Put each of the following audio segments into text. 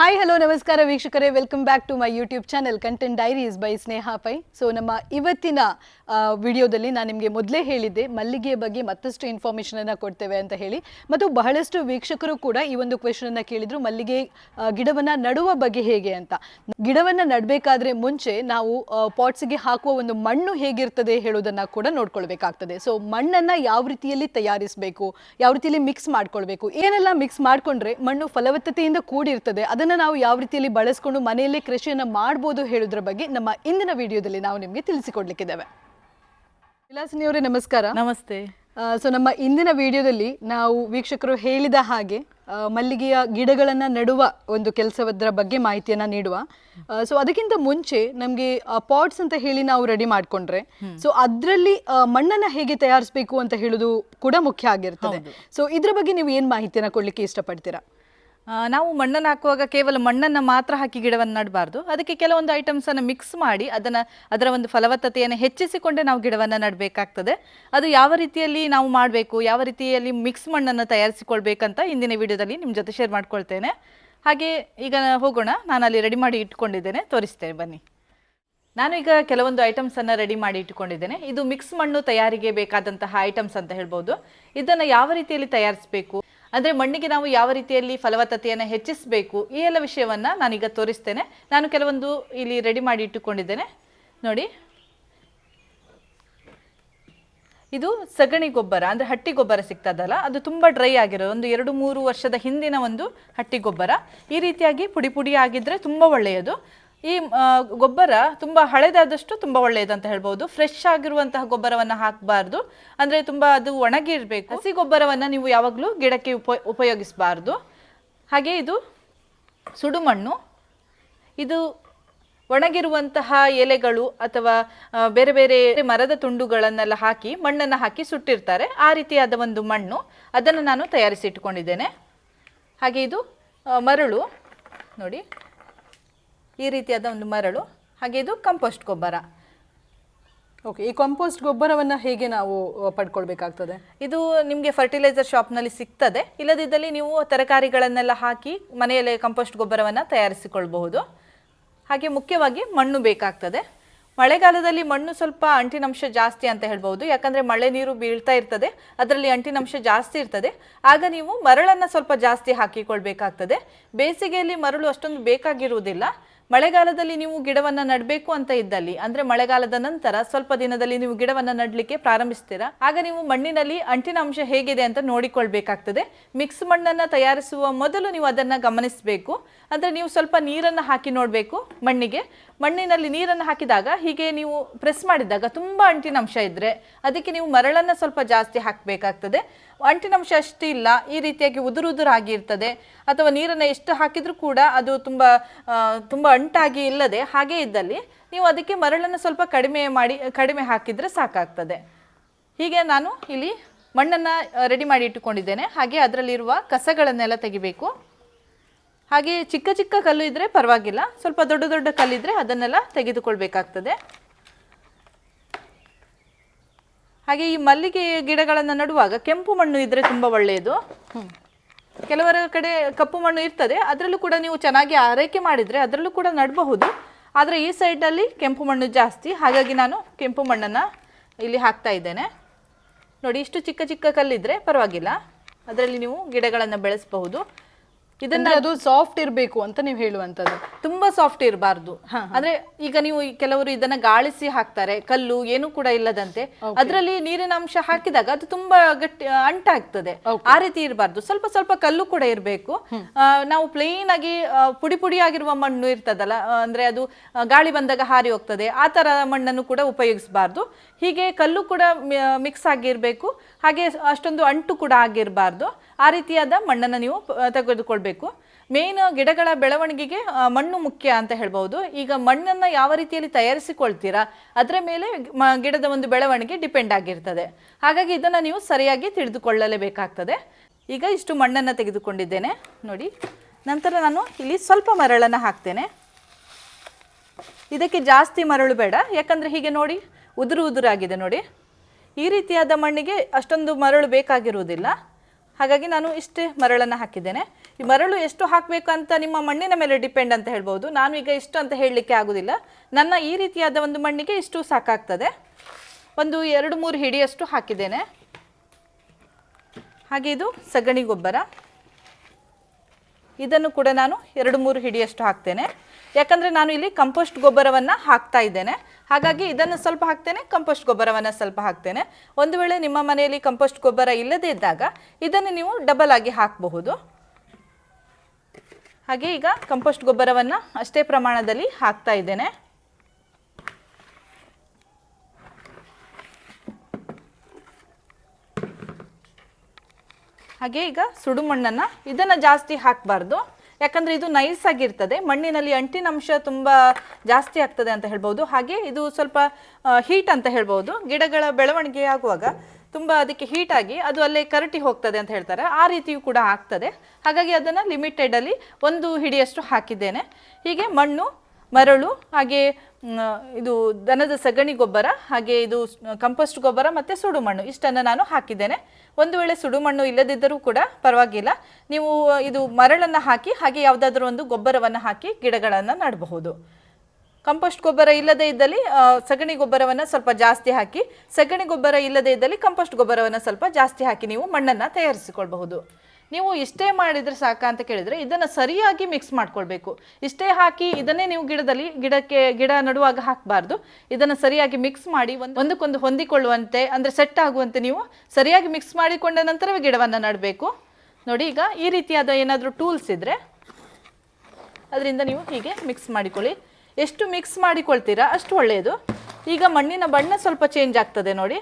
Hi hello ನಮಸ್ಕಾರ ವೀಕ್ಷಕರೇ welcome back to my YouTube channel content diaries by Sneha Pai so ನಮ್ಮ ಇವತ್ತಿನ ವಿಡಿಯೋದಲ್ಲಿ ನಾನು ನಿಮಗೆ ಮೊದಲೇ ಹೇಳಿದ್ದೆ ಮಲ್ಲಿಗೆಯ ಬಗ್ಗೆ ಮತ್ತಷ್ಟು ಇನ್ಫಾರ್ಮೇಷನನ್ನು ಕೊಡ್ತೇವೆ ಅಂತ ಹೇಳಿ ಮತ್ತು ಬಹಳಷ್ಟು ವೀಕ್ಷಕರು ಕೂಡ ಈ ಒಂದು ಕ್ವೆಶನನ್ನು ಕೇಳಿದ್ರು ಮಲ್ಲಿಗೆ ಗಿಡವನ್ನು ನಡುವ ಬಗ್ಗೆ ಹೇಗೆ ಅಂತ ಗಿಡವನ್ನು ನಡಬೇಕಾದ್ರೆ ಮುಂಚೆ ನಾವು ಪಾಟ್ಸ್ಗೆ ಹಾಕುವ ಒಂದು ಮಣ್ಣು ಹೇಗಿರ್ತದೆ ಹೇಳೋದನ್ನು ಕೂಡ ನೋಡ್ಕೊಳ್ಬೇಕಾಗ್ತದೆ ಸೊ ಮಣ್ಣನ್ನು ಯಾವ ರೀತಿಯಲ್ಲಿ ತಯಾರಿಸಬೇಕು ಯಾವ ರೀತಿಯಲ್ಲಿ ಮಿಕ್ಸ್ ಮಾಡ್ಕೊಳ್ಬೇಕು ಏನೆಲ್ಲ ಮಿಕ್ಸ್ ಮಾಡ್ಕೊಂಡ್ರೆ ಮಣ್ಣು ಫಲವತ್ತತೆಯಿಂದ ಕೂಡಿರ್ತದೆ ಅದನ್ನು ನಾವು ಯಾವ ರೀತಿಯಲ್ಲಿ ಬಳಸ್ಕೊಂಡು ಮನೆಯಲ್ಲೇ ಕೃಷಿಯನ್ನು ಮಾಡ್ಬೋದು ಹೇಳೋದ್ರ ಬಗ್ಗೆ ನಮ್ಮ ಇಂದಿನ ವಿಡಿಯೋದಲ್ಲಿ ನಾವು ನಿಮಗೆ ತಿಳಿಸಿಕೊಡ್ಲಿಕ್ಕಿದ್ದೇವೆ. ವಿಲಾಸಿನಿ ಅವರೇ ನಮಸ್ಕಾರ. ನಮಸ್ತೆ. ಸೊ ನಮ್ಮ ಇಂದಿನ ವಿಡಿಯೋದಲ್ಲಿ ನಾವು ವೀಕ್ಷಕರು ಹೇಳಿದ ಹಾಗೆ ಮಲ್ಲಿಗೆಯ ಗಿಡಗಳನ್ನು ನೆಡುವ ಒಂದು ಕೆಲಸವದ್ರ ಬಗ್ಗೆ ಮಾಹಿತಿಯನ್ನು ನೀಡುವ. ಸೊ ಅದಕ್ಕಿಂತ ಮುಂಚೆ ನಮಗೆ ಪಾಟ್ಸ್ ಅಂತ ಹೇಳಿ ನಾವು ರೆಡಿ ಮಾಡ್ಕೊಂಡ್ರೆ ಸೊ ಅದರಲ್ಲಿ ಮಣ್ಣನ್ನು ಹೇಗೆ ತಯಾರಿಸಬೇಕು ಅಂತ ಹೇಳೋದು ಕೂಡ ಮುಖ್ಯ ಆಗಿರ್ತದೆ. ಸೊ ಇದ್ರ ಬಗ್ಗೆ ನೀವು ಏನು ಮಾಹಿತಿಯನ್ನು ಕೊಡ್ಲಿಕ್ಕೆ ಇಷ್ಟಪಡ್ತೀರಾ? ನಾವು ಮಣ್ಣನ್ನು ಹಾಕುವಾಗ ಕೇವಲ ಮಣ್ಣನ್ನು ಮಾತ್ರ ಹಾಕಿ ಗಿಡವನ್ನು ನಡಬಾರ್ದು. ಅದಕ್ಕೆ ಕೆಲವೊಂದು ಐಟಮ್ಸನ್ನು ಮಿಕ್ಸ್ ಮಾಡಿ ಅದನ್ನು ಅದರ ಒಂದು ಫಲವತ್ತತೆಯನ್ನು ಹೆಚ್ಚಿಸಿಕೊಂಡೇ ನಾವು ಗಿಡವನ್ನು ನಡಬೇಕಾಗ್ತದೆ. ಅದು ಯಾವ ರೀತಿಯಲ್ಲಿ ನಾವು ಮಾಡಬೇಕು, ಯಾವ ರೀತಿಯಲ್ಲಿ ಮಿಕ್ಸ್ ಮಣ್ಣನ್ನು ತಯಾರಿಸಿಕೊಳ್ಬೇಕಂತ ಇಂದಿನ ವಿಡಿಯೋದಲ್ಲಿ ನಿಮ್ಮ ಜೊತೆ ಶೇರ್ ಮಾಡ್ಕೊಳ್ತೇನೆ. ಹಾಗೆ ಈಗ ಹೋಗೋಣ ನಾನು ಅಲ್ಲಿ ರೆಡಿ ಮಾಡಿ ಇಟ್ಕೊಂಡಿದ್ದೇನೆ. ತೋರಿಸ್ತೇನೆ, ಬನ್ನಿ. ನಾನು ಈಗ ಕೆಲವೊಂದು ಐಟಮ್ಸನ್ನು ರೆಡಿ ಮಾಡಿ ಇಟ್ಟುಕೊಂಡಿದ್ದೇನೆ ಇದು ಮಿಕ್ಸ್ ಮಣ್ಣು ತಯಾರಿಗೆ ಬೇಕಾದಂತಹ ಐಟಮ್ಸ್ ಅಂತ ಹೇಳ್ಬೋದು. ಇದನ್ನು ಯಾವ ರೀತಿಯಲ್ಲಿ ತಯಾರಿಸಬೇಕು? ಅಂದರೆ ಮಣ್ಣಿಗೆ ನಾವು ಯಾವ ರೀತಿಯಲ್ಲಿ ಫಲವತ್ತತೆಯನ್ನು ಹೆಚ್ಚಿಸಬೇಕು ಈ ಎಲ್ಲ ವಿಷಯವನ್ನು ನಾನೀಗ ತೋರಿಸ್ತೇನೆ. ನಾನು ಕೆಲವೊಂದು ಇಲ್ಲಿ ರೆಡಿ ಮಾಡಿ ಇಟ್ಟುಕೊಂಡಿದ್ದೇನೆ. ನೋಡಿ. ಇದು ಸಗಣಿ ಗೊಬ್ಬರ, ಅಂದರೆ ಹಟ್ಟಿ ಗೊಬ್ಬರ ಸಿಗ್ತದಲ್ಲ, ಅದು ತುಂಬ ಡ್ರೈ ಆಗಿರೋ ಒಂದು ಎರಡು ಮೂರು ವರ್ಷದ ಹಿಂದಿನ ಒಂದು ಹಟ್ಟಿ ಗೊಬ್ಬರ. ಈ ರೀತಿಯಾಗಿ ಪುಡಿ ಪುಡಿ ಆಗಿದ್ರೆ ತುಂಬ ಒಳ್ಳೆಯದು. ಈ ಗೊಬ್ಬರ ತುಂಬ ಹಳೆದಾದಷ್ಟು ತುಂಬ ಒಳ್ಳೆಯದಂತ ಹೇಳ್ಬೋದು. ಫ್ರೆಶ್ ಆಗಿರುವಂತಹ ಗೊಬ್ಬರವನ್ನು ಹಾಕಬಾರ್ದು. ಅಂದರೆ ತುಂಬ ಅದು ಒಣಗಿರಬೇಕು. ಹಸಿ ಗೊಬ್ಬರವನ್ನು ನೀವು ಯಾವಾಗಲೂ ಗಿಡಕ್ಕೆ ಉಪ, ಉಪಯೋಗಿಸಬಾರ್ದು. ಹಾಗೆ ಇದು ಸುಡುಮಣ್ಣು. ಇದು ಒಣಗಿರುವಂತಹ ಎಲೆಗಳು ಅಥವಾ ಬೇರೆ ಬೇರೆ ಮರದ ತುಂಡುಗಳನ್ನೆಲ್ಲ ಹಾಕಿ, ಮಣ್ಣನ್ನು ಹಾಕಿ ಸುಟ್ಟಿರ್ತಾರೆ. ಆ ರೀತಿಯಾದ ಒಂದು ಮಣ್ಣು. ಅದನ್ನು ನಾನು ತಯಾರಿಸಿ ಇಟ್ಕೊಂಡಿದ್ದೇನೆ ಹಾಗೆ ಇದು ಮರಳು. ನೋಡಿ. ಈ ರೀತಿಯಾದ ಒಂದು ಮರಳು ಹಾಗೆ ಇದು ಕಂಪೋಸ್ಟ್ ಗೊಬ್ಬರ. ಓಕೆ ಈ ಕಾಂಪೋಸ್ಟ್ ಗೊಬ್ಬರವನ್ನು ಹೇಗೆ ನಾವು ಪಡ್ಕೊಳ್ಬೇಕಾಗ್ತದೆ? ಇದು ನಿಮಗೆ ಫರ್ಟಿಲೈಸರ್ ಶಾಪ್ನಲ್ಲಿ ಸಿಗ್ತದೆ. ಇಲ್ಲದಿದ್ದಲ್ಲಿ ನೀವು ತರಕಾರಿಗಳನ್ನೆಲ್ಲ ಹಾಕಿ ಮನೆಯಲ್ಲೇ ಕಂಪೋಸ್ಟ್ ಗೊಬ್ಬರವನ್ನು ತಯಾರಿಸಿಕೊಳ್ಬಹುದು. ಹಾಗೆ ಮುಖ್ಯವಾಗಿ ಮಣ್ಣು ಬೇಕಾಗ್ತದೆ. ಮಳೆಗಾಲದಲ್ಲಿ ಮಣ್ಣು ಸ್ವಲ್ಪ ಅಂಟಿನಂಶ ಜಾಸ್ತಿ ಅಂತ ಹೇಳ್ಬೋದು ಯಾಕಂದರೆ ಮಳೆ ನೀರು ಬೀಳ್ತಾ ಇರ್ತದೆ. ಅದರಲ್ಲಿ ಅಂಟಿನಂಶ ಜಾಸ್ತಿ ಇರ್ತದೆ. ಆಗ ನೀವು ಮರಳನ್ನು ಸ್ವಲ್ಪ ಜಾಸ್ತಿ ಹಾಕಿಕೊಳ್ಬೇಕಾಗ್ತದೆ. ಬೇಸಿಗೆಯಲ್ಲಿ ಮರಳು ಅಷ್ಟೊಂದು ಬೇಕಾಗಿರುವುದಿಲ್ಲ. ಮಳೆಗಾಲದಲ್ಲಿ ನೀವು ಗಿಡವನ್ನ ನಡಬೇಕು ಅಂತ ಇದ್ದಲ್ಲಿ, ಅಂದ್ರೆ ಮಳೆಗಾಲದ ನಂತರ ಸ್ವಲ್ಪ ದಿನದಲ್ಲಿ ನೀವು ಗಿಡವನ್ನ ನಡಲಿಕ್ಕೆ ಪ್ರಾರಂಭಿಸ್ತೀರಾ? ಆಗ ನೀವು ಮಣ್ಣಿನಲ್ಲಿ ಅಂಟಿನ ಅಂಶ ಹೇಗಿದೆ ಅಂತ ನೋಡಿಕೊಳ್ಬೇಕಾಗ್ತದೆ. ಮಿಕ್ಸ್ ಮಣ್ಣನ್ನು ತಯಾರಿಸುವ ಮೊದಲು ನೀವು ಅದನ್ನು ಗಮನಿಸಬೇಕು. ಅಂದ್ರೆ ನೀವು ಸ್ವಲ್ಪ ನೀರನ್ನು ಹಾಕಿ ನೋಡಬೇಕು ಮಣ್ಣಿಗೆ. ಮಣ್ಣಿನಲ್ಲಿ ನೀರನ್ನು ಹಾಕಿದಾಗ ಹೀಗೆ ನೀವು ಪ್ರೆಸ್ ಮಾಡಿದಾಗ ತುಂಬ ಅಂಟಿನಂಶ ಇದ್ದರೆ ಅದಕ್ಕೆ ನೀವು ಮರಳನ್ನು ಸ್ವಲ್ಪ ಜಾಸ್ತಿ ಹಾಕಬೇಕಾಗ್ತದೆ. ಅಂಟಿನಂಶ ಅಷ್ಟು ಇಲ್ಲ. ಈ ರೀತಿಯಾಗಿ ಉದುರು ಉದುರಾಗಿ ಇರ್ತದೆ. ಅಥವಾ ನೀರನ್ನು ಎಷ್ಟು ಹಾಕಿದರೂ ಕೂಡ ಅದು ತುಂಬ ತುಂಬ ಅಂಟಾಗಿ ಇಲ್ಲದೆ ಹಾಗೆ ಇದ್ದಲ್ಲಿ ನೀವು ಅದಕ್ಕೆ ಮರಳನ್ನು ಸ್ವಲ್ಪ ಕಡಿಮೆ ಮಾಡಿ, ಕಡಿಮೆ ಹಾಕಿದರೆ ಸಾಕಾಗ್ತದೆ. ಹೀಗೆ ನಾನು ಇಲ್ಲಿ ಮಣ್ಣನ್ನು ರೆಡಿ ಮಾಡಿ ಇಟ್ಟುಕೊಂಡಿದ್ದೇನೆ. ಹಾಗೆ ಅದರಲ್ಲಿರುವ ಕಸಗಳನ್ನೆಲ್ಲ ತೆಗಿಬೇಕು. ಹಾಗೆ ಚಿಕ್ಕ ಚಿಕ್ಕ ಕಲ್ಲು ಇದ್ದರೆ ಪರವಾಗಿಲ್ಲ. ಸ್ವಲ್ಪ ದೊಡ್ಡ ದೊಡ್ಡ ಕಲ್ಲಿದ್ದರೆ ಅದನ್ನೆಲ್ಲ ತೆಗೆದುಕೊಳ್ಬೇಕಾಗ್ತದೆ. ಹಾಗೆ ಈ ಮಲ್ಲಿಗೆ ಗಿಡಗಳನ್ನು ನಡುವಾಗ ಕೆಂಪು ಮಣ್ಣು ಇದ್ದರೆ ತುಂಬ ಒಳ್ಳೆಯದು ಕೆಲವರ ಕಡೆ ಕಪ್ಪು ಮಣ್ಣು ಇರ್ತದೆ ಅದರಲ್ಲೂ ಕೂಡ ನೀವು ಚೆನ್ನಾಗಿ ಆರೈಕೆ ಮಾಡಿದರೆ ಅದರಲ್ಲೂ ಕೂಡ ನಡಬಹುದು. ಆದರೆ ಈ ಸೈಡಲ್ಲಿ ಕೆಂಪು ಮಣ್ಣು ಜಾಸ್ತಿ. ಹಾಗಾಗಿ ನಾನು ಕೆಂಪು ಮಣ್ಣನ್ನು ಇಲ್ಲಿ ಹಾಕ್ತಾ ಇದ್ದೇನೆ. ನೋಡಿ ಇಷ್ಟು ಚಿಕ್ಕ ಚಿಕ್ಕ ಕಲ್ಲಿದ್ದರೆ ಪರವಾಗಿಲ್ಲ. ಅದರಲ್ಲಿ ನೀವು ಗಿಡಗಳನ್ನು ಬೆಳೆಸಬಹುದು. ಇದನ್ನ ಅದು ಸಾಫ್ಟ್ ಇರಬೇಕು ಅಂತ ನೀವು ಹೇಳುವಂತದ್ದು ತುಂಬಾ ಸಾಫ್ಟ್ ಇರಬಾರ್ದು. ಅಂದ್ರೆ ಈಗ ನೀವು ಕೆಲವರು ಇದನ್ನ ಗಾಳಿಸಿ ಹಾಕ್ತಾರೆ ಕಲ್ಲು ಏನು ಕೂಡ ಇಲ್ಲದಂತೆ. ಅದರಲ್ಲಿ ನೀರಿನ ಅಂಶ ಹಾಕಿದಾಗ ಅದು ತುಂಬಾ ಗಟ್ಟಿ ಅಂಟಾಗ್ತದೆ. ಆ ರೀತಿ ಇರಬಾರ್ದು. ಸ್ವಲ್ಪ ಸ್ವಲ್ಪ ಕಲ್ಲು ಕೂಡ ಇರಬೇಕು. ನಾವು ಪ್ಲೇನ್ ಆಗಿ ಪುಡಿ ಪುಡಿ ಆಗಿರುವ ಮಣ್ಣು ಇರ್ತದಲ್ಲ ಅಂದ್ರೆ ಅದು ಗಾಳಿ ಬಂದಾಗ ಹಾರಿ ಹೋಗ್ತದೆ. ಆ ತರ ಮಣ್ಣನ್ನು ಕೂಡ ಉಪಯೋಗಿಸಬಾರ್ದು. ಹೀಗೆ ಕಲ್ಲು ಕೂಡ ಮಿಕ್ಸ್ ಆಗಿರ್ಬೇಕು. ಹಾಗೆ ಅಷ್ಟೊಂದು ಅಂಟು ಕೂಡ ಆಗಿರಬಾರ್ದು. ಆ ರೀತಿಯಾದ ಮಣ್ಣನ್ನು ನೀವು ತೆಗೆದುಕೊಳ್ಬೇಕು. ಮೇನ್ ಗಿಡಗಳ ಬೆಳವಣಿಗೆಗೆ ಮಣ್ಣು ಮುಖ್ಯ ಅಂತ ಹೇಳ್ಬೋದು ಈಗ ಮಣ್ಣನ್ನು ಯಾವ ರೀತಿಯಲ್ಲಿ ತಯಾರಿಸಿಕೊಳ್ತೀರಾ? ಅದರ ಮೇಲೆ ಗಿಡದ ಒಂದು ಬೆಳವಣಿಗೆ ಡಿಪೆಂಡ್ ಆಗಿರ್ತದೆ. ಹಾಗಾಗಿ ಇದನ್ನು ನೀವು ಸರಿಯಾಗಿ ತಿಳಿದುಕೊಳ್ಳಲೇಬೇಕಾಗ್ತದೆ. ಈಗ ಇಷ್ಟು ಮಣ್ಣನ್ನು ತೆಗೆದುಕೊಂಡಿದ್ದೇನೆ. ನೋಡಿ, ನಂತರ ನಾನು ಇಲ್ಲಿ ಸ್ವಲ್ಪ ಮರಳನ್ನು ಹಾಕ್ತೇನೆ. ಇದಕ್ಕೆ ಜಾಸ್ತಿ ಮರಳು ಬೇಡ. ಯಾಕಂದರೆ ಹೀಗೆ ನೋಡಿ, ಉದುರು ಉದುರಾಗಿದೆ ನೋಡಿ. ಈ ರೀತಿಯಾದ ಮಣ್ಣಿಗೆ ಅಷ್ಟೊಂದು ಮರಳು ಬೇಕಾಗಿರುವುದಿಲ್ಲ. ಹಾಗಾಗಿ ನಾನು ಇಷ್ಟೇ ಮರಳನ್ನು ಹಾಕಿದ್ದೇನೆ. ಈ ಮರಳು ಎಷ್ಟು ಹಾಕಬೇಕು ಅಂತ ನಿಮ್ಮ ಮಣ್ಣಿನ ಮೇಲೆ ಡಿಪೆಂಡ್ ಅಂತ ಹೇಳ್ಬೋದು. ನಾನು ಈಗ ಇಷ್ಟು ಅಂತ ಹೇಳಲಿಕ್ಕೆ ಆಗೋದಿಲ್ಲ. ನನ್ನ ಈ ರೀತಿಯಾದ ಒಂದು ಮಣ್ಣಿಗೆ ಇಷ್ಟು ಸಾಕಾಗ್ತದೆ. ಒಂದು ಎರಡು ಮೂರು ಹಿಡಿಯಷ್ಟು ಹಾಕಿದ್ದೇನೆ. ಹಾಗೆ ಇದು ಸಗಣಿ ಗೊಬ್ಬರ. ಇದನ್ನು ಕೂಡ ನಾನು ಎರಡು ಮೂರು ಹಿಡಿಯಷ್ಟು ಹಾಕ್ತೇನೆ. ಯಾಕಂದರೆ ನಾನು ಇಲ್ಲಿ ಕಂಪೋಸ್ಟ್ ಗೊಬ್ಬರವನ್ನು ಹಾಕ್ತಾ ಇದ್ದೇನೆ. ಹಾಗಾಗಿ ಇದನ್ನು ಸ್ವಲ್ಪ ಹಾಕ್ತೇನೆ ಕಂಪೋಸ್ಟ್ ಗೊಬ್ಬರವನ್ನು ಸ್ವಲ್ಪ ಹಾಕ್ತೇನೆ. ಒಂದು ವೇಳೆ ನಿಮ್ಮ ಮನೆಯಲ್ಲಿ ಕಂಪೋಸ್ಟ್ ಗೊಬ್ಬರ ಇಲ್ಲದೇ ಇದ್ದಾಗ ಇದನ್ನು ನೀವು ಡಬಲ್ ಆಗಿ ಹಾಕಬಹುದು. ಹಾಗೆ ಈಗ ಕಂಪೋಸ್ಟ್ ಗೊಬ್ಬರವನ್ನು ಅಷ್ಟೇ ಪ್ರಮಾಣದಲ್ಲಿ ಹಾಕ್ತಾ ಇದ್ದೇನೆ. ಹಾಗೆ ಈಗ ಸುಡು ಮಣ್ಣನ್ನು ಇದನ್ನು ಜಾಸ್ತಿ ಹಾಕಬಾರ್ದು. ಯಾಕಂದರೆ ಇದು ನೈಸ್ ಆಗಿರ್ತದೆ. ಮಣ್ಣಿನಲ್ಲಿ ಅಂಟಿನ ಅಂಶ ತುಂಬ ಜಾಸ್ತಿ ಆಗ್ತದೆ ಅಂತ ಹೇಳ್ಬೋದು. ಹಾಗೆ ಇದು ಸ್ವಲ್ಪ ಹೀಟ್ ಅಂತ ಹೇಳ್ಬೋದು. ಗಿಡಗಳ ಬೆಳವಣಿಗೆ ಆಗುವಾಗ ತುಂಬ ಅದಕ್ಕೆ ಹೀಟ್ ಆಗಿ ಅದು ಅಲ್ಲೇ ಕರಟಿ ಹೋಗ್ತದೆ ಅಂತ ಹೇಳ್ತಾರೆ. ಆ ರೀತಿಯೂ ಕೂಡ ಆಗ್ತದೆ. ಹಾಗಾಗಿ ಅದನ್ನು ಲಿಮಿಟೆಡಲ್ಲಿ ಒಂದು ಹಿಡಿಯಷ್ಟು ಹಾಕಿದ್ದೇನೆ. ಹೀಗೆ ಮಣ್ಣು ಮರಳು, ಹಾಗೆ ಇದು ದನದ ಸಗಣಿ ಗೊಬ್ಬರ, ಹಾಗೆ ಇದು ಕಂಪೋಸ್ಟ್ ಗೊಬ್ಬರ ಮತ್ತು ಸುಡು ಮಣ್ಣು. ಇಷ್ಟನ್ನು ನಾನು ಹಾಕಿದ್ದೇನೆ. ಒಂದು ವೇಳೆ ಸುಡು ಮಣ್ಣು ಇಲ್ಲದಿದ್ದರೂ ಕೂಡ ಪರವಾಗಿಲ್ಲ. ನೀವು ಇದು ಮರಳನ್ನು ಹಾಕಿ, ಹಾಗೆ ಯಾವುದಾದ್ರೂ ಒಂದು ಗೊಬ್ಬರವನ್ನು ಹಾಕಿ ಗಿಡಗಳನ್ನು ನೆಡಬಹುದು. ಕಂಪೋಸ್ಟ್ ಗೊಬ್ಬರ ಇಲ್ಲದೇ ಇದ್ದಲ್ಲಿ ಸಗಣಿ ಗೊಬ್ಬರವನ್ನು ಸ್ವಲ್ಪ ಜಾಸ್ತಿ ಹಾಕಿ, ಸಗಣಿ ಗೊಬ್ಬರ ಇಲ್ಲದೇ ಇದ್ದಲ್ಲಿ ಕಂಪೋಸ್ಟ್ ಗೊಬ್ಬರವನ್ನು ಸ್ವಲ್ಪ ಜಾಸ್ತಿ ಹಾಕಿ ನೀವು ಮಣ್ಣನ್ನು ತಯಾರಿಸಿಕೊಳ್ಬಹುದು. ನೀವು ಇಷ್ಟೇ ಮಾಡಿದರೆ ಸಾಕ ಅಂತ ಕೇಳಿದರೆ ಇದನ್ನು ಸರಿಯಾಗಿ ಮಿಕ್ಸ್ ಮಾಡ್ಕೊಳ್ಬೇಕು. ಇಷ್ಟೇ ಹಾಕಿ ಇದನ್ನೇ ನೀವು ಗಿಡದಲ್ಲಿ, ಗಿಡಕ್ಕೆ, ಗಿಡ ನಡುವಾಗ ಹಾಕಬಾರ್ದು. ಇದನ್ನು ಸರಿಯಾಗಿ ಮಿಕ್ಸ್ ಮಾಡಿ ಒಂದು, ಒಂದಕ್ಕೊಂದು ಹೊಂದಿಕೊಳ್ಳುವಂತೆ, ಅಂದರೆ ಸೆಟ್ ಆಗುವಂತೆ ನೀವು ಸರಿಯಾಗಿ ಮಿಕ್ಸ್ ಮಾಡಿಕೊಂಡ ನಂತರವೇ ಗಿಡವನ್ನು ನೆಡಬೇಕು. ನೋಡಿ, ಈಗ ಈ ರೀತಿಯಾದ ಏನಾದರೂ ಟೂಲ್ಸ್ ಇದ್ದರೆ ಅದರಿಂದ ನೀವು ಹೀಗೆ ಮಿಕ್ಸ್ ಮಾಡಿಕೊಳ್ಳಿ. ಎಷ್ಟು ಮಿಕ್ಸ್ ಮಾಡಿಕೊಳ್ತೀರಾ ಅಷ್ಟು ಒಳ್ಳೆಯದು ಈಗ ಮಣ್ಣಿನ ಬಣ್ಣ ಸ್ವಲ್ಪ ಚೇಂಜ್ ಆಗ್ತದೆ ನೋಡಿ.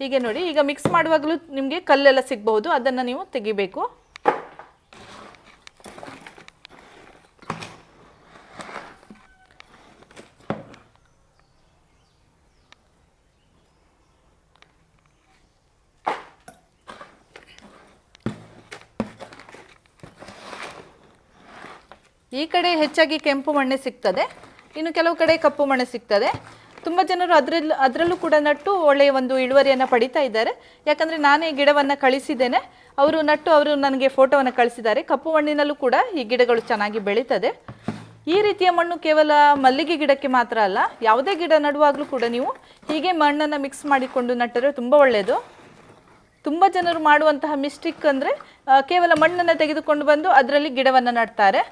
ಹೀಗೆ ನೋಡಿ, ಈಗ ಮಿಕ್ಸ್ ಮಾಡುವಾಗಲೂ ನಿಮಗೆ ಕಲ್ಲೆಲ್ಲ ಸಿಗಬಹುದು, ಅದನ್ನು ನೀವು ತೆಗಿಬೇಕು. ಈ ಕಡೆ ಹೆಚ್ಚಾಗಿ ಕೆಂಪು ಮಣ್ಣೆ ಸಿಗ್ತದೆ, ಇನ್ನು ಕೆಲವು ಕಡೆ ಕಪ್ಪು ಮಣ್ಣೆ ಸಿಗ್ತದೆ. ತುಂಬ ಜನರು ಅದರಲ್ಲಿ ಅದರಲ್ಲೂ ಕೂಡ ನಟ್ಟು ಒಳ್ಳೆಯ ಒಂದು ಇಳುವರಿಯನ್ನು ಪಡಿತಾ ಇದ್ದಾರೆ. ಯಾಕಂದರೆ ನಾನೇ ಗಿಡವನ್ನು ಕಳಿಸಿದ್ದೇನೆ. ಅವರು ನಟ್ಟು ಅವರು ನನಗೆ ಫೋಟೋವನ್ನು ಕಳಿಸಿದ್ದಾರೆ. ಕಪ್ಪು ಮಣ್ಣಿನಲ್ಲೂ ಕೂಡ ಈ ಗಿಡಗಳು ಚೆನ್ನಾಗಿ ಬೆಳೀತದೆ. ಈ ರೀತಿಯ ಮಣ್ಣು ಕೇವಲ ಮಲ್ಲಿಗೆ ಗಿಡಕ್ಕೆ ಮಾತ್ರ ಅಲ್ಲ, ಯಾವುದೇ ಗಿಡ ನಡುವಾಗಲೂ ಕೂಡ ನೀವು ಹೀಗೆ ಮಣ್ಣನ್ನು ಮಿಕ್ಸ್ ಮಾಡಿಕೊಂಡು ನಟ್ಟರೆ ತುಂಬ ಒಳ್ಳೆಯದು ತುಂಬ ಜನರು ಮಾಡುವಂತಹ ಮಿಸ್ಟೇಕ್ ಅಂದರೆ ಕೇವಲ ಮಣ್ಣನ್ನು ತೆಗೆದುಕೊಂಡು ಬಂದು ಅದರಲ್ಲಿ ಗಿಡವನ್ನು ನಡ್ತಾರೆ.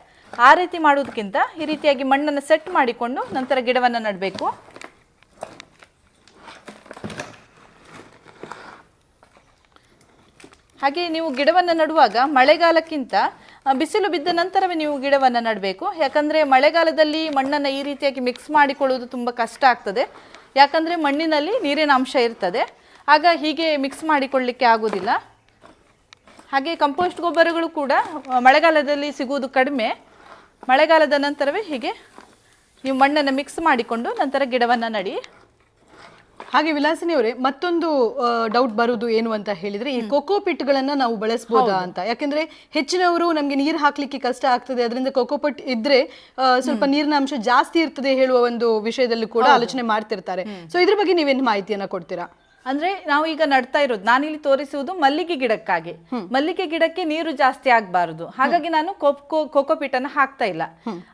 ಆ ರೀತಿ ಮಾಡೋದಕ್ಕಿಂತ ಈ ರೀತಿಯಾಗಿ ಮಣ್ಣನ್ನು ಸೆಟ್ ಮಾಡಿಕೊಂಡು ನಂತರ ಗಿಡವನ್ನು ನೆಡಬೇಕು. ಹಾಗೆ ನೀವು ಗಿಡವನ್ನು ನೆಡುವಾಗ ಮಳೆಗಾಲಕ್ಕಿಂತ ಬಿಸಿಲು ಬಿದ್ದ ನಂತರವೇ ನೀವು ಗಿಡವನ್ನು ನೆಡಬೇಕು. ಯಾಕಂದರೆ ಮಳೆಗಾಲದಲ್ಲಿ ಮಣ್ಣನ್ನು ಈ ರೀತಿಯಾಗಿ ಮಿಕ್ಸ್ ಮಾಡಿಕೊಳ್ಳುವುದು ತುಂಬ ಕಷ್ಟ ಆಗ್ತದೆ. ಯಾಕಂದರೆ ಮಣ್ಣಿನಲ್ಲಿ ನೀರಿನ ಅಂಶ ಇರ್ತದೆ. ಆಗ ಹೀಗೆ ಮಿಕ್ಸ್ ಮಾಡಿಕೊಳ್ಳಲಿಕ್ಕೆ ಆಗೋದಿಲ್ಲ. ಹಾಗೆ ಕಂಪೋಸ್ಟ್ ಗೊಬ್ಬರಗಳು ಕೂಡ ಮಳೆಗಾಲದಲ್ಲಿ ಸಿಗುವುದು ಕಡಿಮೆ. ಮಳೆಗಾಲದ ನಂತರವೇ ಹೀಗೆ ನೀವು ಮಣ್ಣನ್ನು ಮಿಕ್ಸ್ ಮಾಡಿಕೊಂಡು ನಂತರ ಗಿಡವನ್ನು ನಡಿ. ಹಾಗೆ ವಿಲಾಸಿನಿ ಅವರೇ ಮತ್ತೊಂದು ಡೌಟ್ ಬರುವುದು ಏನು ಅಂತ ಹೇಳಿದ್ರೆ ಈ ಕೊಕೋ ಪಿಟ್ಗಳನ್ನ ನಾವು ಬಳಸಬಹುದಾ ಅಂತ. ಯಾಕಂದ್ರೆ ಹೆಚ್ಚಿನವರು ನಮ್ಗೆ ನೀರು ಹಾಕ್ಲಿಕ್ಕೆ ಕಷ್ಟ ಆಗ್ತದೆ ಅದರಿಂದ ಕೊಕೋ ಪಿಟ್ ಇದ್ರೆ ಸ್ವಲ್ಪ ನೀರಿನ ಅಂಶ ಜಾಸ್ತಿ ಇರ್ತದೆ ಹೇಳುವ ಒಂದು ವಿಷಯದಲ್ಲಿ ಕೂಡ ಆಲೋಚನೆ ಮಾಡ್ತಿರ್ತಾರೆ. ಸೊ ಇದ್ರ ಬಗ್ಗೆ ನೀವೇನು ಮಾಹಿತಿಯನ್ನ ಕೊಡ್ತೀರಾ? ಅಂದ್ರೆ ನಾವು ಈಗ ನಡ್ತಾ ಇರೋದು ನಾನಿಲ್ಲಿ ತೋರಿಸುವುದು ಮಲ್ಲಿಗೆ ಗಿಡಕ್ಕಾಗಿ. ಮಲ್ಲಿಗೆ ಗಿಡಕ್ಕೆ ನೀರು ಜಾಸ್ತಿ ಆಗಬಾರದು. ಹಾಗಾಗಿ ನಾನು ಕೊಕ್ಕೋ ಕೋಕೋಪೀಟ್ ಅನ್ನ ಹಾಕ್ತಾ ಇಲ್ಲ.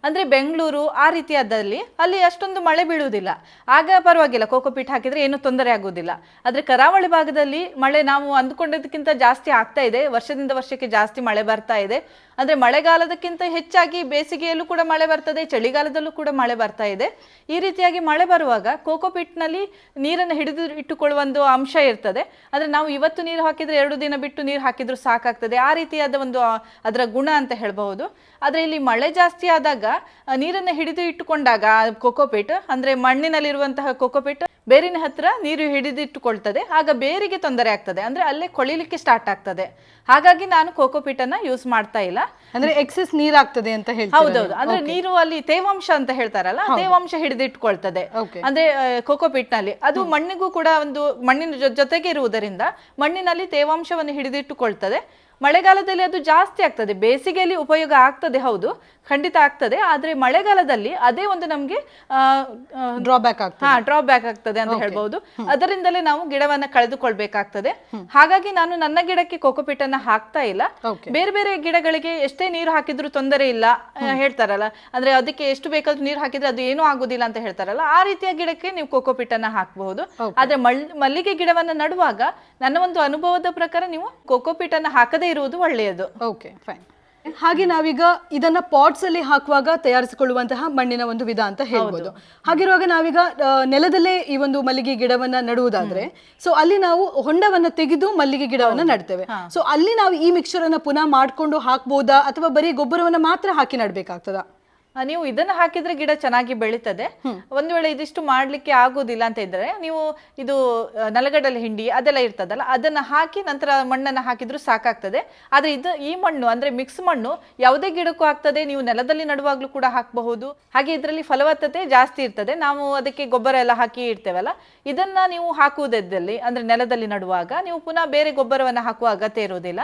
ಅಂದ್ರೆ ಬೆಂಗಳೂರು ಆ ರೀತಿಯಾದಲ್ಲಿ ಅಲ್ಲಿ ಅಷ್ಟೊಂದು ಮಳೆ ಬೀಳುವುದಿಲ್ಲ. ಆಗ ಪರವಾಗಿಲ್ಲ ಕೋಕೋಪೀಟ್ ಹಾಕಿದ್ರೆ ಏನು ತೊಂದರೆ ಆಗುವುದಿಲ್ಲ. ಆದ್ರೆ ಕರಾವಳಿ ಭಾಗದಲ್ಲಿ ಮಳೆ ನಾವು ಅಂದುಕೊಂಡದಕ್ಕಿಂತ ಜಾಸ್ತಿ ಆಗ್ತಾ ಇದೆ. ವರ್ಷದಿಂದ ವರ್ಷಕ್ಕೆ ಜಾಸ್ತಿ ಮಳೆ ಬರ್ತಾ ಇದೆ. ಅಂದ್ರೆ ಮಳೆಗಾಲದಕ್ಕಿಂತ ಹೆಚ್ಚಾಗಿ ಬೇಸಿಗೆಯಲ್ಲೂ ಕೂಡ ಮಳೆ ಬರ್ತದೆ, ಚಳಿಗಾಲದಲ್ಲೂ ಕೂಡ ಮಳೆ ಬರ್ತಾ ಇದೆ. ಈ ರೀತಿಯಾಗಿ ಮಳೆ ಬರುವಾಗ ಕೋಕೋಪೀಟ್ನಲ್ಲಿ ನೀರನ್ನು ಹಿಡಿದು ಇಟ್ಟುಕೊಳ್ಳುವ ಒಂದು ಅಂಶ ಇರ್ತದೆ. ಅಂದ್ರೆ ನಾವು ಇವತ್ತು ನೀರು ಹಾಕಿದ್ರೆ ಎರಡು ದಿನ ಬಿಟ್ಟು ನೀರು ಹಾಕಿದ್ರು ಸಾಕಾಗ್ತದೆ. ಆ ರೀತಿಯಾದ ಒಂದು ಅದರ ಗುಣ ಅಂತ ಹೇಳಬಹುದು. ಆದ್ರೆ ಇಲ್ಲಿ ಮಳೆ ಜಾಸ್ತಿ ಆದಾಗ ನೀರನ್ನು ಹಿಡಿದು ಇಟ್ಟುಕೊಂಡಾಗ ಕೋಕೋಪೀಟ್ ಅಂದ್ರೆ ಮಣ್ಣಿನಲ್ಲಿರುವಂತಹ ಕೋಕೋಪೀಟ್ ಬೇರಿನ ಹತ್ರ ನೀರು ಹಿಡಿದಿಟ್ಟುಕೊಳ್ತದೆ ಆಗ ಬೇರಿಗೆ ತೊಂದರೆ ಆಗ್ತದೆ. ಅಂದ್ರೆ ಅಲ್ಲೇ ಕೊಳಿಲಿಕ್ಕೆ ಸ್ಟಾರ್ಟ್ ಆಗ್ತದೆ. ಹಾಗಾಗಿ ನಾನು ಕೋಕೋಪೀಟ್ ಅನ್ನ ಯೂಸ್ ಮಾಡ್ತಾ ಇಲ್ಲ. ಅಂದ್ರೆ ಎಕ್ಸೆಸ್ ನೀರಾಗ್ತದೆ ಅಂತ ಹೇಳಿ ಹೌದೌದು. ಅಂದ್ರೆ ನೀರು ಅಲ್ಲಿ ತೇವಾಂಶ ಅಂತ ಹೇಳ್ತಾರಲ್ಲ ತೇವಾಂಶ ಹಿಡಿದಿಟ್ಟುಕೊಳ್ತದೆ. ಅಂದ್ರೆ ಕೋಕೋಪೀಟ್ನಲ್ಲಿ. ಅದು ಮಣ್ಣಿಗೂ ಕೂಡ ಒಂದು ಮಣ್ಣಿನ ಜೊತೆಗೆ ಇರುವುದರಿಂದ ಮಣ್ಣಿನಲ್ಲಿ ತೇವಾಂಶವನ್ನು ಹಿಡಿದಿಟ್ಟುಕೊಳ್ತದೆ. ಮಳೆಗಾಲದಲ್ಲಿ ಅದು ಜಾಸ್ತಿ ಆಗ್ತದೆ. ಬೇಸಿಗೆಯಲ್ಲಿ ಉಪಯೋಗ ಆಗ್ತದೆ ಹೌದು. ಖಂಡಿತ ಆಗ್ತದೆ. ಆದ್ರೆ ಮಳೆಗಾಲದಲ್ಲಿ ಅದೇ ಒಂದು ನಮಗೆ ಡ್ರಾಬ್ಯಾಕ್ ಆಗ್ತದೆ. ಹಾ ಡ್ರಾಬ್ಯಾಕ್ ಆಗ್ತದೆ ಅಂತ ಹೇಳ್ಬಹುದು. ಅದರಿಂದಲೇ ನಾವು ಗಿಡವನ್ನ ಕಳೆದುಕೊಳ್ಬೇಕಾಗ್ತದೆ. ಹಾಗಾಗಿ ನಾನು ನನ್ನ ಗಿಡಕ್ಕೆ ಕೋಕೋಪಿಟ್ ಅನ್ನ ಹಾಕ್ತಾ ಇಲ್ಲ. ಬೇರೆ ಬೇರೆ ಗಿಡಗಳಿಗೆ ಎಷ್ಟೇ ನೀರು ಹಾಕಿದ್ರು ತೊಂದರೆ ಇಲ್ಲ ಹೇಳ್ತಾರಲ್ಲ. ಅಂದ್ರೆ ಅದಕ್ಕೆ ಎಷ್ಟು ಬೇಕಾದ್ರೂ ನೀರು ಹಾಕಿದ್ರೆ ಅದು ಏನೂ ಆಗುದಿಲ್ಲ ಅಂತ ಹೇಳ್ತಾರಲ್ಲ. ಆ ರೀತಿಯ ಗಿಡಕ್ಕೆ ನೀವು ಕೋಕೋಪಿಟ್ ಅನ್ನ ಹಾಕಬಹುದು. ಆದ್ರೆ ಮಲ್ಲಿಗೆ ಗಿಡವನ್ನ ನಡುವಾಗ ನನ್ನ ಒಂದು ಅನುಭವದ ಪ್ರಕಾರ ನೀವು ಕೋಕೋಪಿಟ್ ಅನ್ನ ಹಾಕದೇ ಇರುವುದು ಒಳ್ಳೆಯದು. ಓಕೆ ಫೈನ್ ಹಾಗೆ ನಾವೀಗ ಇದನ್ನ ಪಾಟ್ಸ್ ಅಲ್ಲಿ ಹಾಕುವಾಗ ತಯಾರಿಸಿಕೊಳ್ಳುವಂತಹ ಮಣ್ಣಿನ ಒಂದು ವಿಧ ಅಂತ ಹೇಳ್ಬೋದು. ಹಾಗಿರುವಾಗ ನಾವೀಗ ಆ, ನೆಲದಲ್ಲೇ ಈ ಒಂದು ಮಲ್ಲಿಗೆ ಗಿಡವನ್ನ ನಡುವುದಾದ್ರೆ ಸೊ ಅಲ್ಲಿ ನಾವು ಹೊಂಡವನ್ನ ತೆಗೆದು ಮಲ್ಲಿಗೆ ಗಿಡವನ್ನ ನಡ್ತೇವೆ. ಸೊ ಅಲ್ಲಿ ನಾವು ಈ ಮಿಕ್ಸ್ಚರ್ ಅನ್ನ ಪುನಃ ಮಾಡ್ಕೊಂಡು ಹಾಕ್ಬೋದಾ ಅಥವಾ ಬರೀ ಗೊಬ್ಬರವನ್ನ ಮಾತ್ರ ಹಾಕಿ ನಡ್ಬೇಕಾಗ್ತದಾ? ನೀವು ಇದನ್ನ ಹಾಕಿದ್ರೆ ಗಿಡ ಚೆನ್ನಾಗಿ ಬೆಳೀತದೆ. ಒಂದು ವೇಳೆ ಇದಿಷ್ಟು ಮಾಡ್ಲಿಕ್ಕೆ ಆಗೋದಿಲ್ಲ ಅಂತ ಇದ್ರೆ ನೀವು ಇದು ನೆಲಗಡಲೆ ಹಿಂಡಿ ಅದೆಲ್ಲ ಇರ್ತದಲ್ಲ ಅದನ್ನ ಹಾಕಿ ನಂತರ ಮಣ್ಣನ್ನ ಹಾಕಿದ್ರು ಸಾಕಾಗ್ತದೆ. ಆದ್ರೆ ಇದು ಈ ಮಣ್ಣು ಅಂದ್ರೆ ಮಿಕ್ಸ್ ಮಣ್ಣು ಯಾವುದೇ ಗಿಡಕ್ಕೂ ಆಗ್ತದೆ ನೀವು ನೆಲದಲ್ಲಿ ನಡುವಾಗ್ಲೂ ಕೂಡ ಹಾಕಬಹುದು. ಹಾಗೆ ಇದರಲ್ಲಿ ಫಲವತ್ತತೆ ಜಾಸ್ತಿ ಇರ್ತದೆ. ನಾವು ಅದಕ್ಕೆ ಗೊಬ್ಬರ ಎಲ್ಲ ಹಾಕಿ ಇರ್ತೇವಲ್ಲ ಇದನ್ನ ನೀವು ಹಾಕುವುದಲ್ಲಿ ಅಂದ್ರೆ ನೆಲದಲ್ಲಿ ನಡುವಾಗ ನೀವು ಪುನಃ ಬೇರೆ ಗೊಬ್ಬರವನ್ನ ಹಾಕುವ ಅಗತ್ಯ ಇರುವುದಿಲ್ಲ.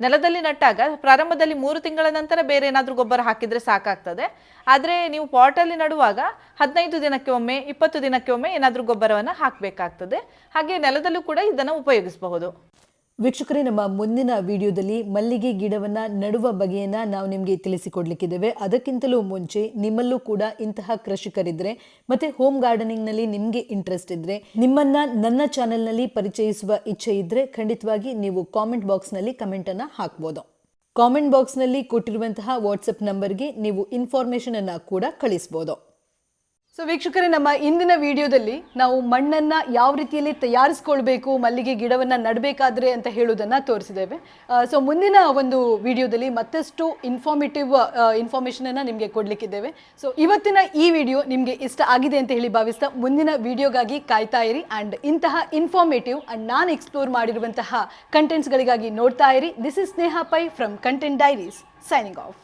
ನೆಲದಲ್ಲಿ ನಟ್ಟಾಗ ಪ್ರಾರಂಭದಲ್ಲಿ ಮೂರು ತಿಂಗಳ ನಂತರ ಬೇರೆ ಏನಾದರೂ ಗೊಬ್ಬರ ಹಾಕಿದ್ರೆ ಸಾಕಾಗ್ತದೆ. ಆದರೆ ನೀವು ಪಾಟಲ್ಲಿ ನಡುವಾಗ ಹದಿನೈದು ದಿನಕ್ಕೆ ಒಮ್ಮೆ, ಇಪ್ಪತ್ತು ದಿನಕ್ಕೆ ಒಮ್ಮೆ ಏನಾದರೂ ಗೊಬ್ಬರವನ್ನು ಹಾಕಬೇಕಾಗ್ತದೆ. ಹಾಗೆ ನೆಲದಲ್ಲೂ ಕೂಡ ಇದನ್ನು ಉಪಯೋಗಿಸಬಹುದು. ವೀಕ್ಷಕರೇ, ನಮ್ಮ ಮುಂದಿನ ವಿಡಿಯೋದಲ್ಲಿ ಮಲ್ಲಿಗೆ ಗಿಡವನ್ನ ನಡುವ ಬಗೆಯನ್ನ ನಾವು ನಿಮಗೆ ತಿಳಿಸಿಕೊಡ್ಲಿಕ್ಕಿದ್ದೇವೆ. ಅದಕ್ಕಿಂತಲೂ ಮುಂಚೆ ನಿಮ್ಮಲ್ಲೂ ಕೂಡ ಇಂತಹ ಕೃಷಿಕರಿದ್ರೆ, ಮತ್ತೆ ಹೋಮ್ ಗಾರ್ಡನಿಂಗ್ನಲ್ಲಿ ನಿಮಗೆ ಇಂಟ್ರೆಸ್ಟ್ ಇದ್ರೆ, ನಿಮ್ಮನ್ನ ನನ್ನ ಚಾನೆಲ್ನಲ್ಲಿ ಪರಿಚಯಿಸುವ ಇಚ್ಛೆ ಇದ್ರೆ ಖಂಡಿತವಾಗಿ ನೀವು ಕಾಮೆಂಟ್ ಬಾಕ್ಸ್ನಲ್ಲಿ ಕಮೆಂಟನ್ನು ಹಾಕ್ಬೋದು. ಕಾಮೆಂಟ್ ಬಾಕ್ಸ್ನಲ್ಲಿ ಕೊಟ್ಟಿರುವಂತಹ ವಾಟ್ಸಪ್ ನಂಬರ್ಗೆ ನೀವು ಇನ್ಫಾರ್ಮೇಷನನ್ನು ಅನ್ನ ಕೂಡ ಕಳಿಸ್ಬೋದು. ಸೊ ವೀಕ್ಷಕರೇ, ನಮ್ಮ ಇಂದಿನ ವಿಡಿಯೋದಲ್ಲಿ ನಾವು ಮಣ್ಣನ್ನ ಯಾವ ರೀತಿಯಲ್ಲಿ ತಯಾರಿಸ್ಕೊಳ್ಬೇಕು, ಮಲ್ಲಿಗೆ ಗಿಡವನ್ನ ನಡಬೇಕಾದ್ರೆ ಅಂತ ಹೇಳುವುದನ್ನ ತೋರಿಸಿದ್ದೇವೆ. ಸೊ ಮುಂದಿನ ಒಂದು ವಿಡಿಯೋದಲ್ಲಿ ಮತ್ತಷ್ಟು ಇನ್ಫಾರ್ಮೇಟಿವ್ ಇನ್ಫಾರ್ಮೇಷನ್ ಅನ್ನ ನಿಮಗೆ ಕೊಡ್ಲಿಕ್ಕಿದ್ದೇವೆ. ಸೊ ಇವತ್ತಿನ ಈ ವಿಡಿಯೋ ನಿಮಗೆ ಇಷ್ಟ ಆಗಿದೆ ಅಂತ ಹೇಳಿ ಭಾವಿಸ್ತಾ ಮುಂದಿನ ವಿಡಿಯೋಗಾಗಿ ಕಾಯ್ತಾ ಇರಿ ಅಂಡ್ ಇಂತಹ ಇನ್ಫಾರ್ಮೇಟಿವ್ ಅಂಡ್ ನಾನು ಎಕ್ಸ್ಪ್ಲೋರ್ ಮಾಡಿರುವಂತಹ ಕಂಟೆಂಟ್ಸ್ಗಳಿಗಾಗಿ ನೋಡ್ತಾ ಇರಿ. This is Sneha Pai from content diaries signing off